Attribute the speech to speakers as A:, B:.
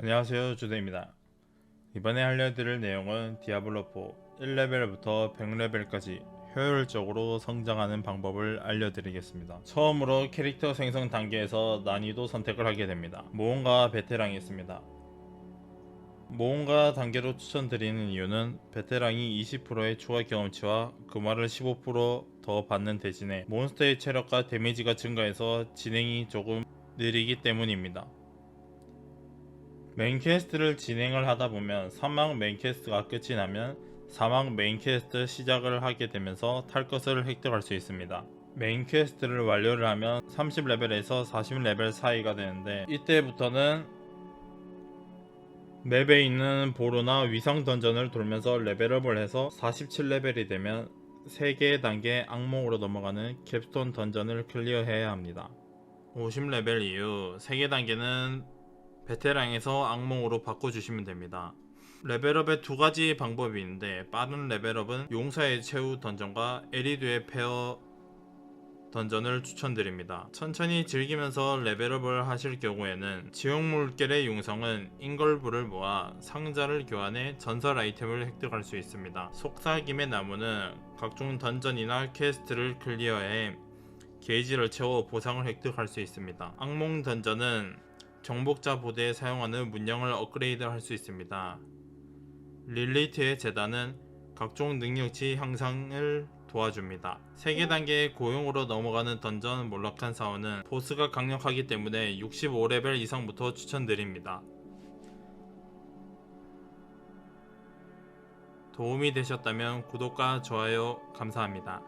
A: 안녕하세요 주대입니다. 이번에 알려드릴 내용은 디아블로4 1레벨부터 100레벨까지 효율적으로 성장하는 방법을 알려드리겠습니다. 처음으로 캐릭터 생성 단계에서 난이도 선택을 하게 됩니다. 모험가 베테랑이 있습니다. 모험가 단계로 추천드리는 이유는 베테랑이 20%의 추가 경험치와 금화를 15%더 받는 대신에 몬스터의 체력과 데미지가 증가해서 진행이 조금 느리기 때문입니다 메인 퀘스트를 진행을 하다 보면 사막 메인 퀘스트가 끝이 나면 사막 메인 퀘스트 시작을 하게 되면서 탈 것을 획득할 수 있습니다. 메인 퀘스트를 완료를 하면 30레벨에서 40레벨 사이가 되는데 이때부터는 맵에 있는 보루나 위성 던전을 돌면서 레벨업을 해서 47레벨이 되면 3개의 단계 악몽으로 넘어가는 캡스톤 던전을 클리어해야 합니다. 50레벨 이후 3개 단계는 베테랑에서 악몽으로 바꿔주시면 됩니다. 레벨업의 두 가지 방법이 있는데 빠른 레벨업은 용사의 최후 던전과 에리드의 페어 던전을 추천드립니다. 천천히 즐기면서 레벨업을 하실 경우에는 지옥 물결의 용성은 인걸불을 모아 상자를 교환해 전설 아이템을 획득할 수 있습니다. 속삭임의 나무는 각종 던전이나 퀘스트를 클리어해 게이지를 채워 보상을 획득할 수 있습니다. 악몽 던전은 정복자 부대에 사용하는 문양을 업그레이드 할 수 있습니다. 릴리트의 재단은 각종 능력치 향상을 도와줍니다. 세계 단계의 고용으로 넘어가는 던전 몰락한 사원은 보스가 강력하기 때문에 65레벨 이상부터 추천드립니다. 도움이 되셨다면 구독과 좋아요 감사합니다.